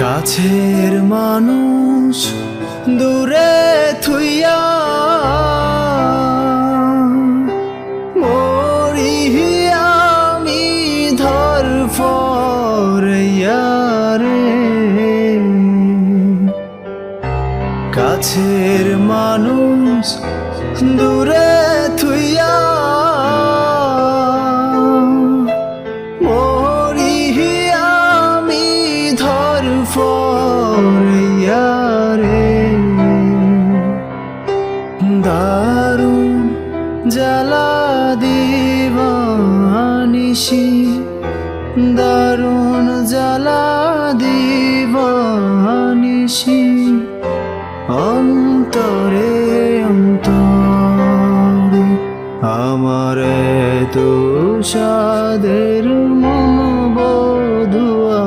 কাছের মানুষ দূরে থুইয়া আমি ধর রে। কাছের মানুষ দূরে for yare দারুণ জ্বালা দিবানিশি, দারুণ জ্বালা দিবানিশি, অন্তরে অন্তরে আমার তো সাদের মন বধুয়া